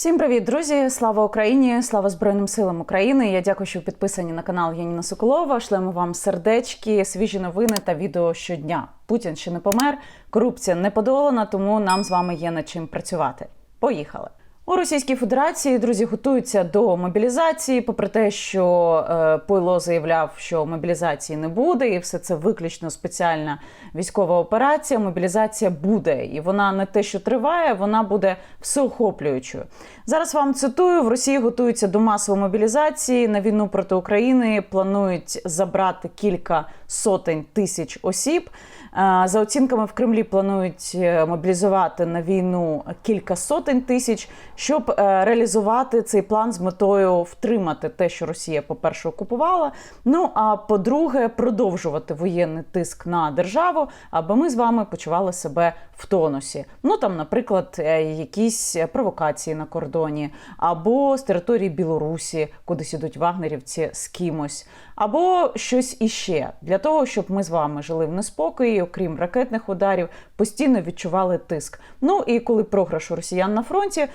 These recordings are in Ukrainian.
Всім привіт, друзі! Слава Україні! Слава Збройним силам України! Я дякую, що ви підписані на канал Яніна Соколова. Шлемо вам сердечки, свіжі новини та відео щодня. Путін ще не помер, корупція не подолана, тому нам з вами є над чим працювати. Поїхали! У Російській Федерації друзі готуються до мобілізації, попри те, що е, Пойло заявляв, що мобілізації не буде, і все це виключно спеціальна військова операція. Мобілізація буде, і вона не те, що триває, вона буде всеохоплюючою. Зараз вам цитую: в Росії готуються до масової мобілізації на війну проти України. Планують забрати кілька сотень тисяч осіб. Е, За оцінками в Кремлі планують е, мобілізувати на війну кілька сотень тисяч, щоб е, реалізувати цей план з метою втримати те, що Росія, по-перше, окупувала. Ну а по-друге, продовжувати воєнний тиск на державу, аби ми з вами почували себе в тонусі. Ну там, наприклад, якісь провокації на кордоні, або з території Білорусі, кудись ідуть вагнерівці з кимось, або щось іще для того, щоб ми з вами жили в неспокої, окрім ракетних ударів, постійно відчували тиск. Ну і коли програш у росіян на фронті,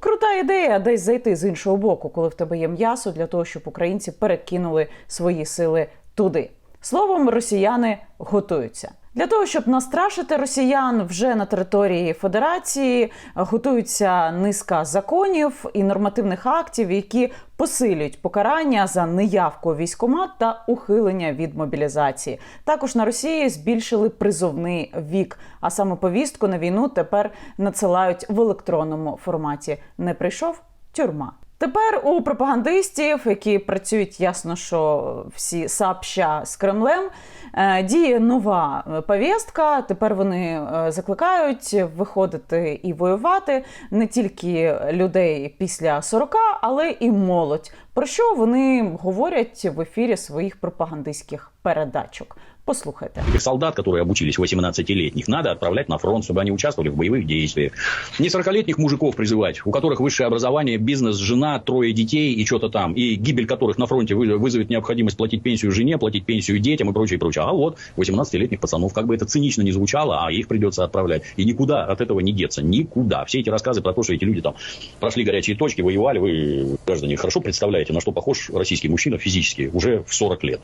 крута ідея десь зайти з іншого боку, коли в тебе є м'ясо, для того, щоб українці перекинули свої сили туди. Словом, росіяни готуються. Для того щоб настрашити росіян вже на території Федерації, готуються низка законів і нормативних актів, які посилюють покарання за неявку у військкомат та ухилення від мобілізації. Також на Росії збільшили призовний вік, а саме повістку на війну тепер надсилають в електронному форматі. Не прийшов тюрма. Тепер у пропагандистів, які працюють ясно, що всі сапща з Кремлем, е, діє нова повістка. Тепер вони е, закликають виходити і воювати не тільки людей після 40, але і молодь. Про що вони говорять в ефірі своїх пропагандистських передачок? Послухайте. Этих солдат, которые обучились 18-летних, надо отправлять на фронт, чтобы они участвовали в боевых действиях. Не 40-летних мужиков призывать, у которых высшее образование, бизнес, жена, трое детей и что-то там, и гибель которых на фронте вы- вызовет необходимость платить пенсию жене, платить пенсию детям и прочее, прочее. А вот 18-летних пацанов, как бы это цинично не звучало, а их придется отправлять. И никуда от этого не деться, никуда. Все эти рассказы про то, что эти люди там прошли горячие точки, воевали, вы, граждане, хорошо представляете, на что похож российский мужчина физически уже в 40 лет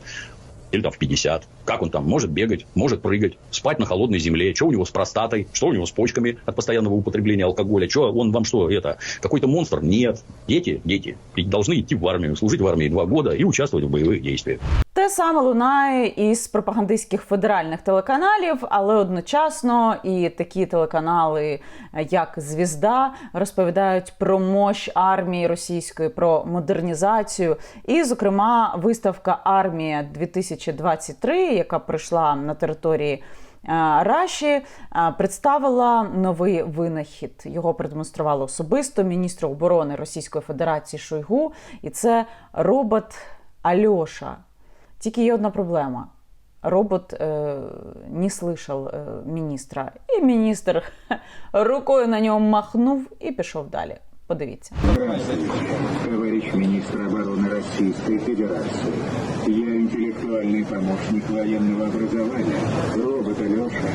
или там в 50. Как он там может бегать, может прыгать, спать на холодной земле, что у него с простатой, что у него с почками от постоянного употребления алкоголя, что он вам что, это, какой-то монстр? Нет. Дети, дети должны идти в армию, служить в армии два года и участвовать в боевых действиях. Те саме лунає із пропагандистських федеральних телеканалів, але одночасно і такі телеканали, як Звізда, розповідають про мощ армії російської, про модернізацію. І, зокрема, виставка Армія 2023, яка пройшла на території. е, Раші е, представила новий винахід. Його продемонстрували особисто міністр оборони Російської Федерації Шойгу, і це робот Альоша. Тільки є одна проблема. Робот э, не слышал э, міністра, і міністр рукою на нього махнув і пішов далі. Подивіться. Здравствуйте, товарищ министр обороны Российской Федерации. Я интеллектуальный помощник военного образования, робот Алеша.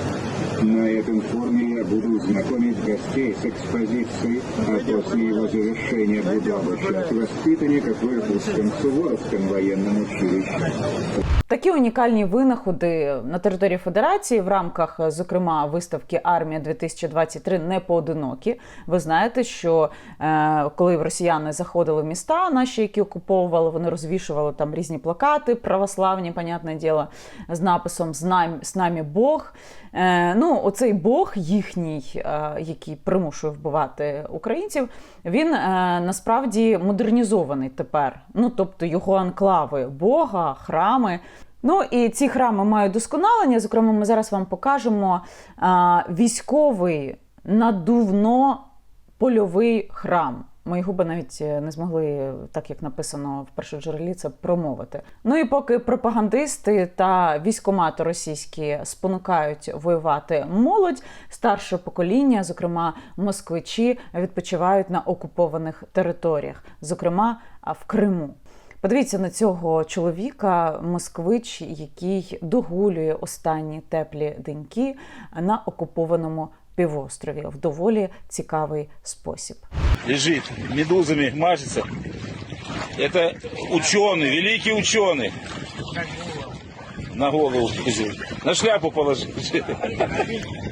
На этом форуме буду знакомить гостей с экспозицией, а после его завершения буду обучать воспитанников в Иркутском Суворовском военном училище. Такі унікальні винаходи на території Федерації в рамках, зокрема, виставки Армія 2023 не поодинокі. Ви знаєте, що е, коли росіяни заходили в міста, наші, які окуповували, вони розвішували там різні плакати православні, понятне діло, з написом «З нами, з нами Бог. Е, ну, оцей Бог їхній, е, який примушує вбивати українців, він е, насправді модернізований тепер. Ну, тобто його анклави Бога, храми. Ну і ці храми мають досконалення. Зокрема, ми зараз вам покажемо а, військовий надувно польовий храм. Мої губи навіть е, не змогли, так як написано в першоджерелі, це промовити. Ну і поки пропагандисти та військомати російські спонукають воювати молодь, старше покоління, зокрема москвичі, відпочивають на окупованих територіях, зокрема в Криму. Подивіться на цього чоловіка, москвич, який догулює останні теплі деньки на окупованому півострові в доволі цікавий спосіб. лежит, медузами мажется. Это ученый, великий ученый. На голову лежит. На шляпу положи.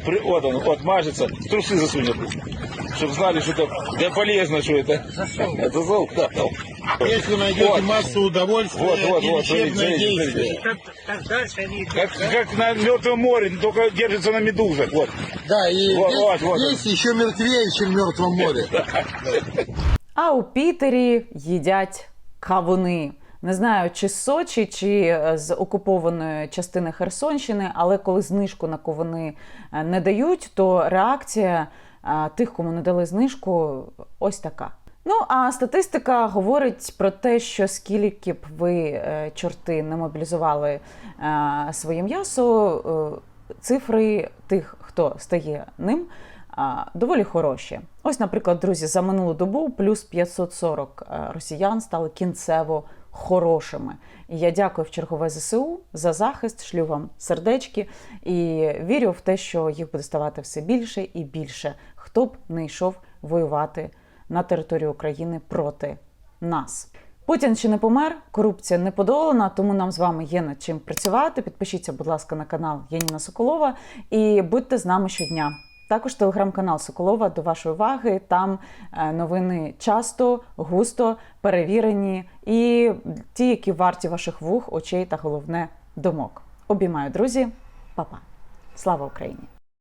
При- Вот он, вот мажется, в трусы засунет. Чтобы знали, что это да полезно, что это. Это засол, да. Если найдете Вот. массу удовольствия Вот, вот, и вот, лечебное смотрите, действие. Как, как на мертвом море, только держится на медузах. Вот. Да, и Вот, здесь, вот, вот. здесь еще мертвее, чем в Мертвом море. А у Пітері їдять кавуни. Не знаю, чи з Сочі, чи е, з окупованої частини Херсонщини, але коли знижку на кавуни е, не дають, то реакція е, тих, кому не дали знижку, ось така. Ну а статистика говорить про те, що скільки б ви е, чорти не мобілізували е, своє м'ясо, е, цифри тих, хто стає ним, доволі хороші. Ось, наприклад, друзі, за минулу добу плюс 540 е, росіян стали кінцево хорошими. І я дякую в чергове ЗСУ за захист, шлю вам сердечки і вірю в те, що їх буде ставати все більше і більше, хто б не йшов воювати на територію України проти нас. Путін ще не помер, корупція не подолана, тому нам з вами є над чим працювати. Підпишіться, будь ласка, на канал Яніна Соколова і будьте з нами щодня. Також телеграм-канал Соколова до вашої уваги. Там е, новини часто, густо перевірені і ті, які варті ваших вух, очей та головне думок. Обіймаю, друзі, Па-па. Слава Україні!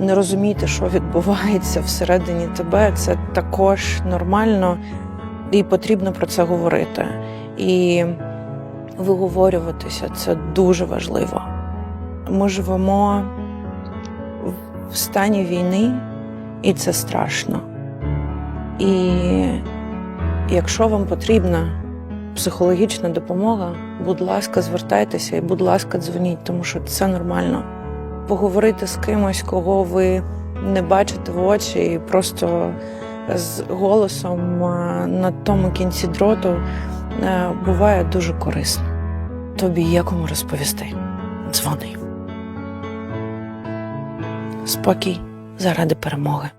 не розуміти, що відбувається всередині тебе, це також нормально і потрібно про це говорити. І виговорюватися це дуже важливо. Ми живемо в стані війни, і це страшно. І якщо вам потрібна психологічна допомога, будь ласка, звертайтеся і, будь ласка, дзвоніть, тому що це нормально поговорити з кимось, кого ви не бачите в очі, і просто з голосом на тому кінці дроту е, буває дуже корисно. Тобі є кому розповісти. Дзвони. Спокій заради перемоги.